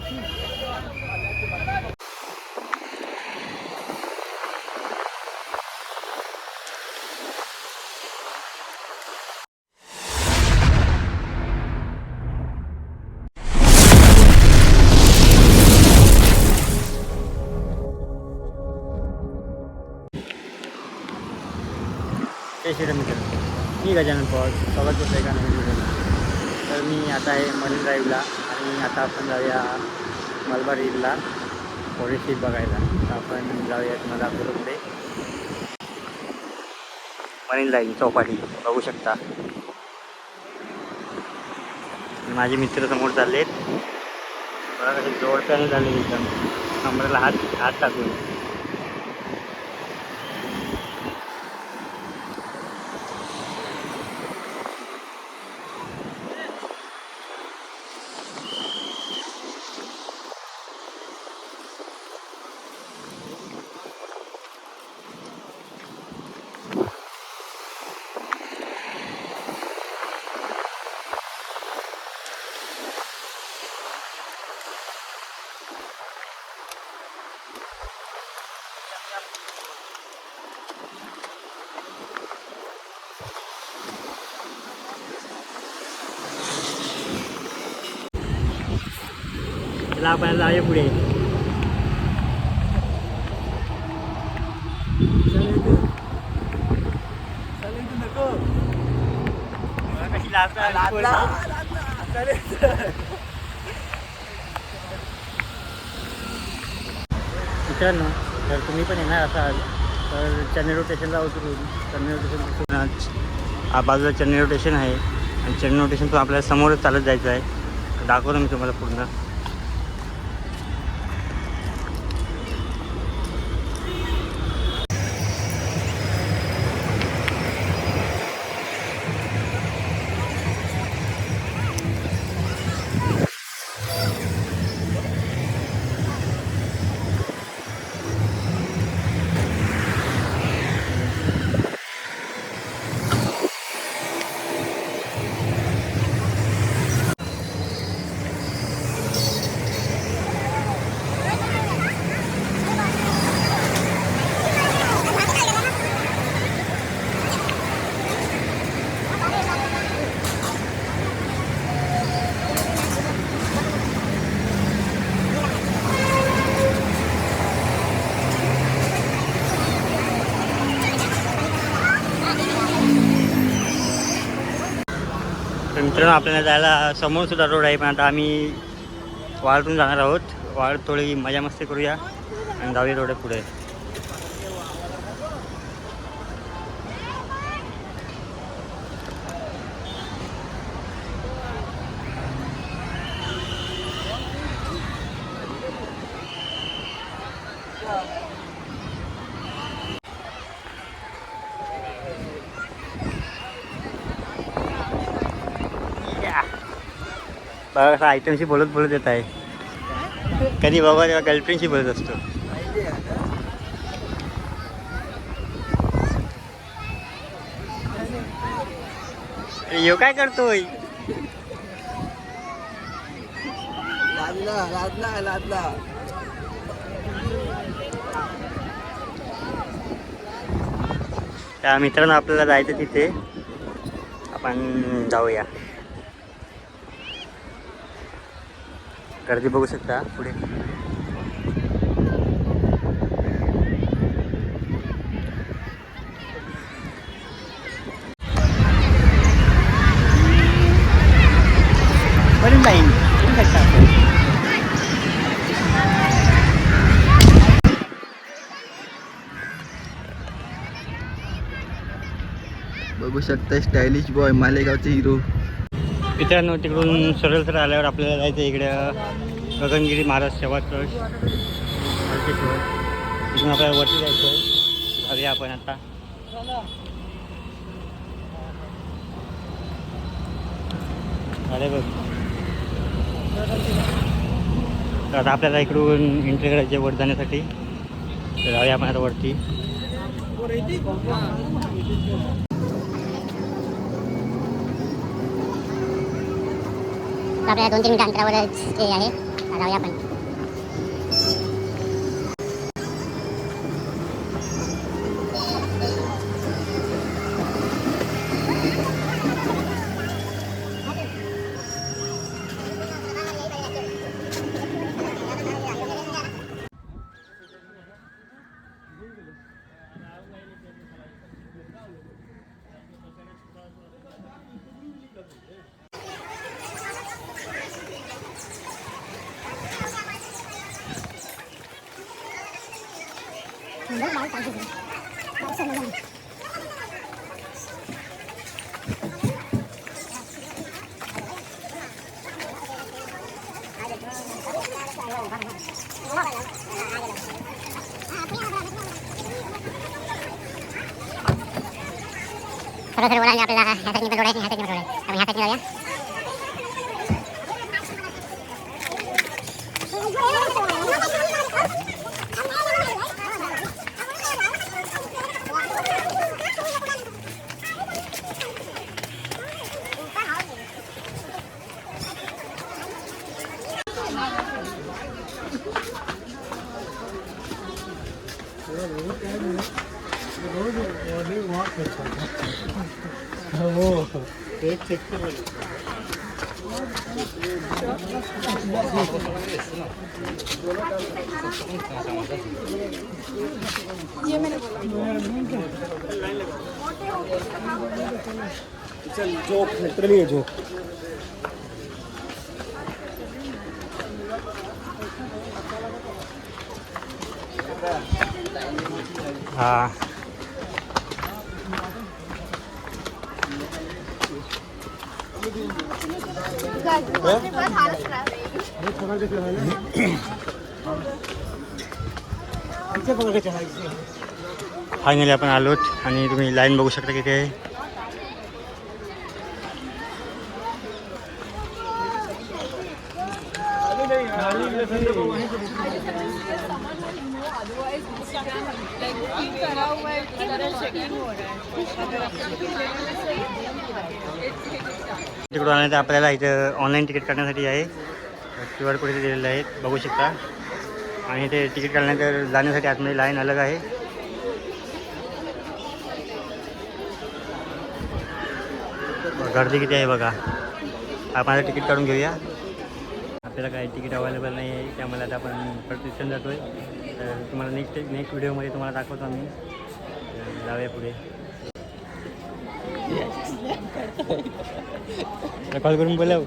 जय श्रीराम मित्र? मी गजानन पवार स्वागत करतो एका नवीन व्हिडिओला तर मी। आता आहे मरीन ड्राईव्हला आणि आता आपण जाऊया मलबार हिलला फोरेस्ट बघायला. आपण जाऊयात मला दाखवतो मरीन लाईन चौपाटी. बघू शकता. माझे मित्र समोर चाललेत. बघा कसे जोडप्याने झाले एकदम. कमरेला हात हात टाकून. चला आपण जाऊया पुढे. कशी मित्रांनो जर तुम्ही पण येणार असाल. तर चेन्नई रोड स्टेशनला उतरून चेन्नई रोड स्टेशन बाजूला चेन्नई रोटेशन स्टेशन आहे. आणि चेन्नई रोटेशन स्टेशन आपल्याला समोरच चालत जायचं आहे. दाखवतो मी तुम्हाला पूर्ण. मित्रांनो आपल्याला जायला समोर सुद्धा रोड आहे पण आता आम्ही वाळतून जाणार आहोत. वाळ थोडी मजा मस्ती करूया आणि जाऊया रोड पुढे. कसं आयटमशी बोलत बोलत येत आहे. कधी बाबा तेव्हा गर्लफ्रेंडशी बोलत असतो. यो काय करतोय? त्या मित्रांनो आपल्याला जायचं तिथे. आपण जाऊया. गर्दी बघू शकता पुढे. बघू शकता स्टायलिश बॉय मालेगावचे हिरो मित्रांनो तिकडून सरळ सरळ आल्यावर आपल्याला जायचं इकडं. गगनगिरी महाराज सेवा ट्रस्ट. तिथून आपल्याला वरती जायचं आहे. जाऊया आपण आता. अरे बघ. तर आता आपल्याला इकडून एंट्री करायची वर जाण्यासाठी. तर जाऊया आपण आता वरती. आपल्याला दोन तीन मिनिट अंतरावर हे आहे. जाऊया आपण. सर्व सर्व बोलायला आपल्याला ह्या साईडनी पण रोड आहे ह्या साईडनी पण रोड आहे आपण ह्या साईडनी जाऊया जोक लिटरली आहे जोक हा. फायनली आपण आलोत आणि तुम्ही लाईन बघू शकता किती आहे तिकडून आल्यानंतर आपल्याला इथं ऑनलाईन तिकीट काढण्यासाठी आहे. क्यू आर कोड इथे दिलेलं आहे बघू शकता. आणि ते तिकीट काढल्यानंतर जाण्यासाठी आतमध्ये लाईन अलग आहे. गर्दी किती आहे बघा. आपण आता तिकीट काढून घेऊया. आपल्याला काही तिकीट अवेलेबल नाही आहे. त्यामुळे आता आपण प्रतिष्ठान जातो आहे तर तुम्हाला नेक्स्ट नेक्स्ट व्हिडिओमध्ये तुम्हाला दाखवतो आम्ही. जाऊया पुढे. कॉल करून बोलाव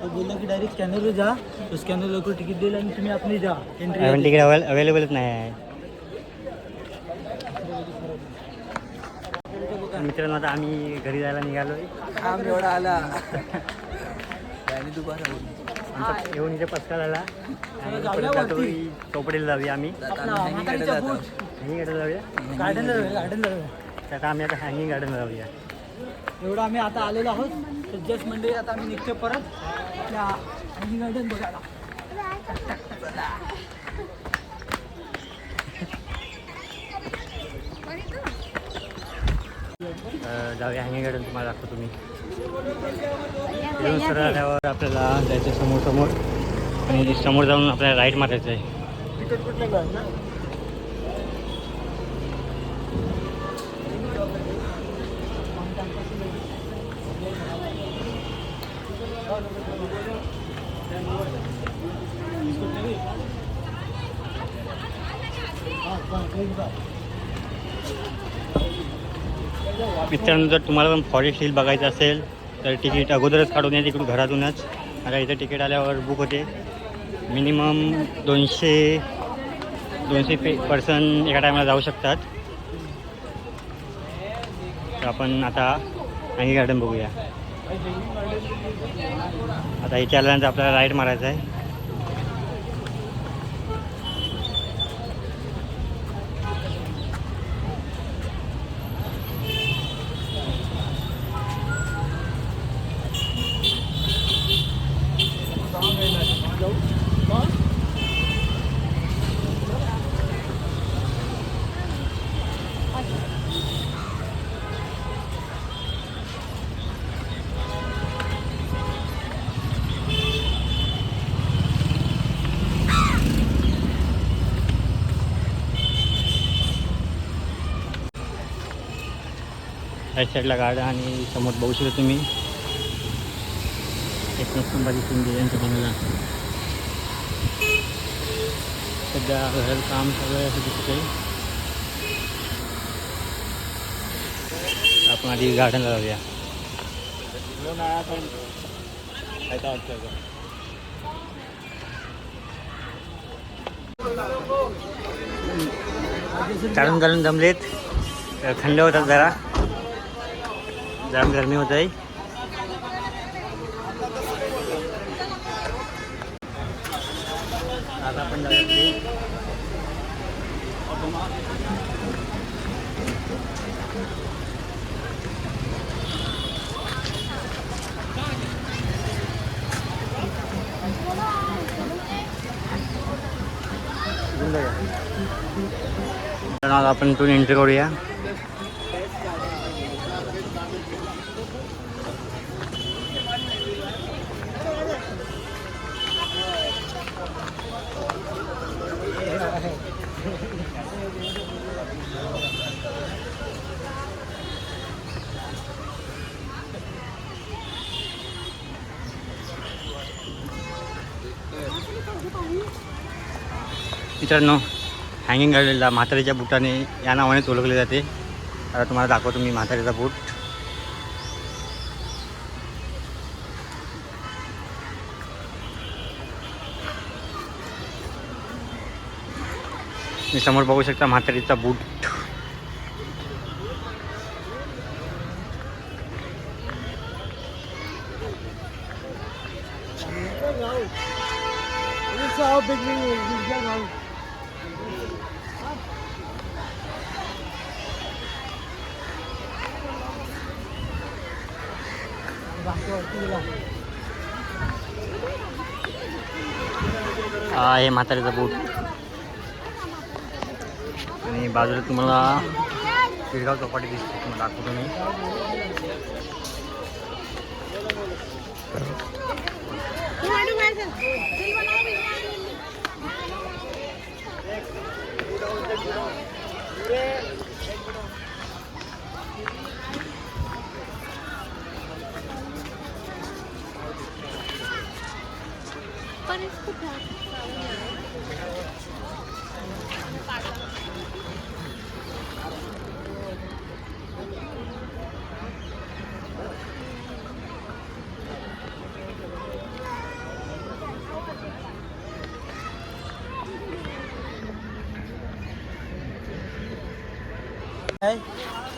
तो बोलला की डायरेक्ट स्कॅनरवर जा. तो स्कॅनर लवकर तिकीट देईल आणि तुम्ही आपली जा. पण एंट्री तिकीट अवेल अवेलेबलच नाही आहे मित्रांनो आता आम्ही घरी जायला निघालो आहे आम एवढा आला. आणि दुपार आमचा येऊन इथे पस्का झाला आणि परत जातो चौपडीला जाऊया आम्ही. बूट हँगिंग गार्डन जाऊया? गार्डनला जाऊया गार्डनला जाऊया. तर आता आम्ही आता हँगिंग गार्डन जाऊया. एवढं आम्ही आता आलेलो आहोत. तर जस्ट म्हणजे आता आम्ही निघतो परत. आपल्या हँगिंग गार्डन बघायला जाऊया गार्डन तुम्हाला दाखवतो तुम्ही सरळ आल्यावर आपल्याला जायचं समोर समोर आणि समोर जाऊन आपल्याला राईट मारायचं आहे मित्रांनो जर तुम्हाला पण फॉरेस्ट हिल बघायचं असेल तर तिकीट अगोदरच काढून या तिकडून घरातूनच. आता इथं तिकीट आल्यावर बुक होते. मिनिमम दोनशे दोनशे पे पर्सन एका टायमाला जाऊ शकतात. तर आपण आता आणखी गार्डन बघूया. आता इथे आल्यानंतर आपल्याला राईड मारायचं आहे. राईट साईडला गार्डन आणि समोर बघू शकता तुम्ही. एक संभाजी शिंदे डिझाईनचं बनवलं सध्या घराचं काम चालू आहे असं दिसत आहे आपण आधी गार्डनला जाऊया. चालून चालून जमलेत. थंड होतात जरा. जाम गरमी होत आहे. आता आपण आता आपण इथून एंट्री करूया. मित्रांनो हँगिंग गार्डनला म्हातारीच्या बुटाने या नावानेच ओळखले जाते. आता तुम्हाला दाखवतो मी म्हातारीचा बूट. मी समोर बघू शकता म्हातारीचा बूट. हा आहे म्हातारीचा बूट आणि बाजूला तुम्हाला शिरगाव चौपाटी दिसते तुम्हाला दाखवतो मी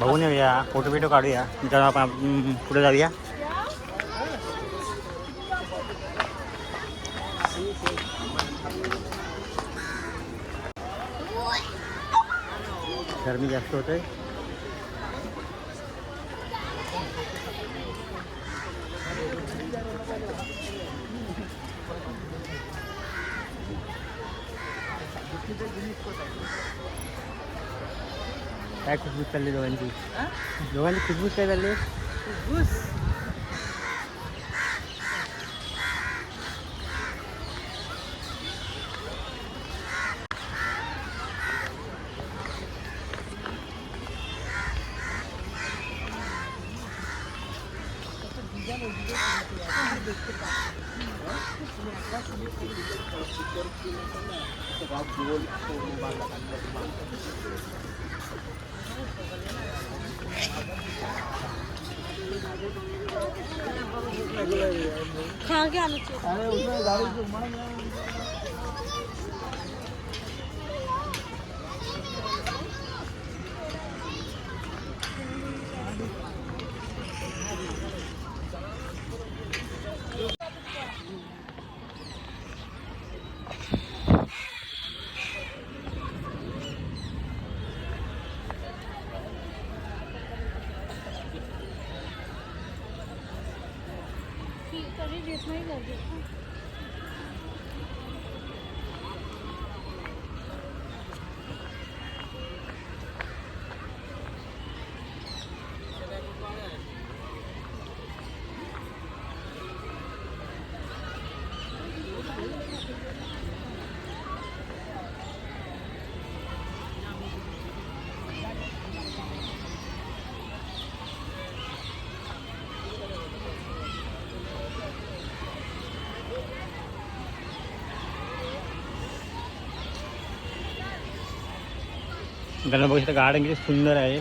बघून येऊया फोटो बिटो काढूया. जरा आपण पुढे जाऊया. गरमी जास्त होते. काय खुशबूज चालली दोघांची? दोघांची खुशबूज काय चालली? खागे आने चाहिए ที่ใ मित्रांनो बघू शकता गार्डन किती सुंदर आहे.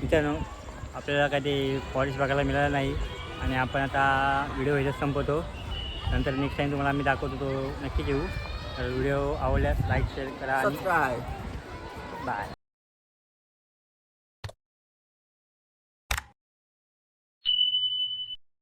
मित्रांनो आपल्याला काही ते फॉरेस्ट बघायला मिळालं नाही आणि आपण आता व्हिडिओ ह्याच्यात संपवतो. नंतर नेक्स्ट टाईम तुम्हाला आम्ही दाखवतो तो नक्की येऊ तर व्हिडिओ आवडल्यास लाईक शेअर करा बाय